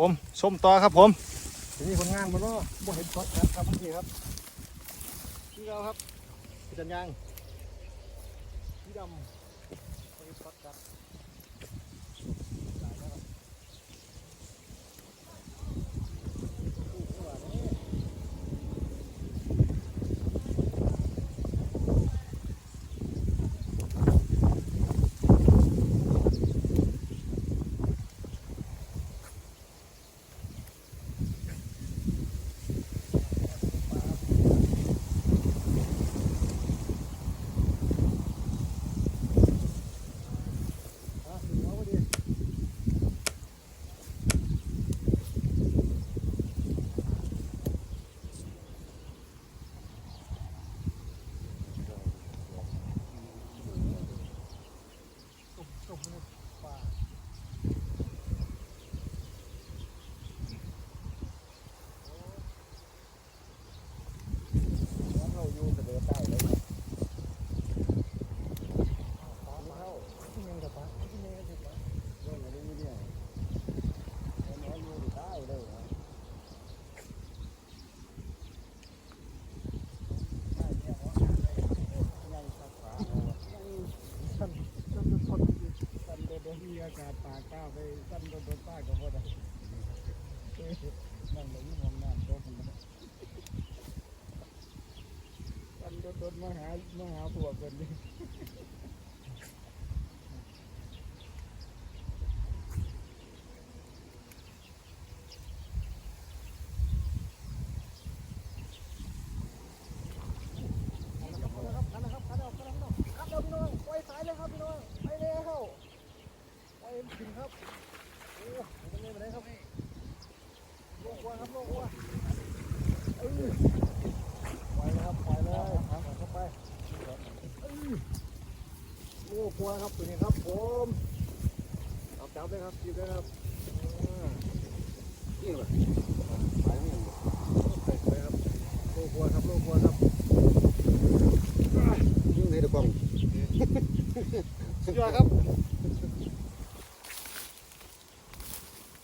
ผมส้มต่อครับผมทีนี้ผลงานบนล้อบ่เห็นช็อตครับครับพี่ครับพี่เราครับจันยางสีดำบ่เห็นช็อตครับได้แล้วครับโอ้โหว่าแน่อะถึงแล้วพอดีตบตบในป่าแล้วเราอยู่ทะเลใต้เลยครับปลาเข้าที่ยังกับปลาที่ยังกับปลาเรื่องอะไรนี่เนี่ยแล้วน้อยอยู่ใต้เลยครับใช่เนี่ยเนาะยังสักฝาเอาอะสั้นสั้นจนทนอยู่สั้นโดนโดนมีอา กาศปาก้าวไปตั้นต้นโดนป้าก็พอได้นั่งเลยมองน้ำต๊ะมันตั้นต้นโดนมหามหาพวกกันดี ขันนะครับขันออกขันออกขันออกพี่น้องไปสายเลยครับพี่น้องไปแล้วไปถึงครับโอ้ผมจะเล่นไปไหนครับโลกวัวครับโลกวัวเออไปเลยครับไปเลยครับเข้าไปเออโลกวัวครับตัวนี้ครับผมเอาจับเลยครับจีบเลยครับนี่เลยไปนี่ไปไปครับโลกวัวครับโลกวัวครับยิ่งในตะกองสุดยอดครับ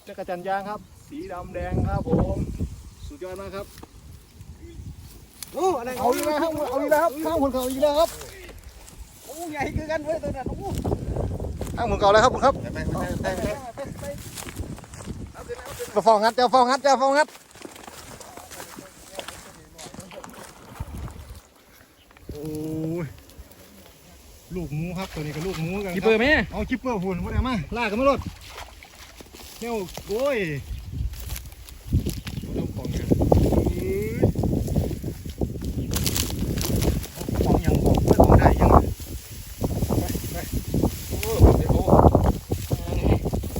จักรจันยางครับ สีดำแดงครับผม สุดยอดมากครับโอ้อะไรเอาอีกแล้วครับเอาอีกแล้วครับข้างบนเขาอีกแล้วครับโอ้ใหญ่คือกันเว้ยตัวนั้นโอ้ข้างบนเขาแล้วครับครับไปไปไปไปจะฟองงัดจะฟองงัดจะฟองงัดโอ้ยลูกหมูครับตัวนี้ก็ลูกหมูกันกีคเปอรับร์ไหมเอาคิปเปอร์หุ่นมาเนี่ยมาลากกันมาลดเนี่ยโอ้ยต้องปองกันเอ้ยเอาปองยังบอกไม่ต้องได้ยังไปไปโอ้เดี๋ยวโอ้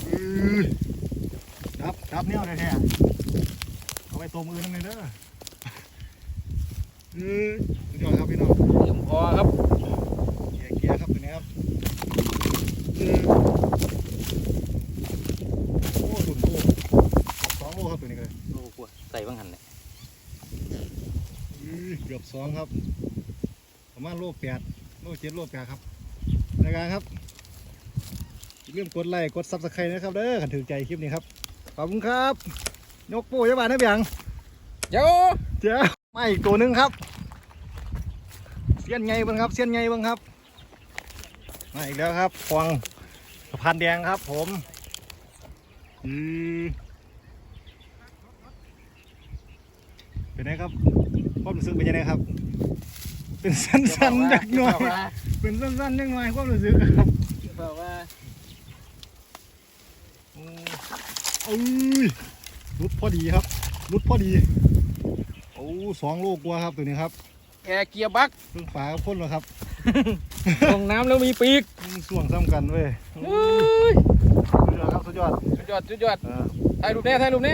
เอ้ย ดับดับเนี่ยแท้ๆเอาไปตัวมือนั่นเลยเด้อเอ้ยสุดยอดครับพี่น้องเตรียมคอครับเกียร์เกียร์ครับตัวนี้ครับเออโอ้ดุนโอ้สองโลครับตัวนี้เลยโลกว่าใส่บางหันเลยอื้อเกือบสองครับ ประมาณโลแปดโลเจ็ดโลแปดครับรายการครับอย่าลืมกดไลค์กดซับสไครต์นะครับเด้อขันถือใจคลิปนี้ครับ ขอบคุณครับ นกปูยะบานนะเบียงเจ้าเจ้ามาอีกตัวหนึ่งครับ เสี้ยนไงบ้างครับ เสี้ยนไงบ้างครับ มาอีกแล้วครับฟองสะพานแดงครับ ผมอือเป็นไงครับความรู้สึกเป็นยังไงครับ เป็นสั้นๆจักหน่อยเป็นสั้นๆจักหน่อยความรู้สึกครับบอกว่าโอ้ เอ้ยรุดพอดีครับรุดพอดีโอ้สองโลกว่าครับตัวนี้ครับแอร์เกียร์บักเพิ่งฝากับพ่นแล้วครับลงน้ำแล้วมีปีกมันส่วงซ้ำกันเว้ยเฮ้ยสุดยอดครับสุดยอดสุดยอดสุดยอดเออถ่ายรูปแน่ถ่ายรูปแน่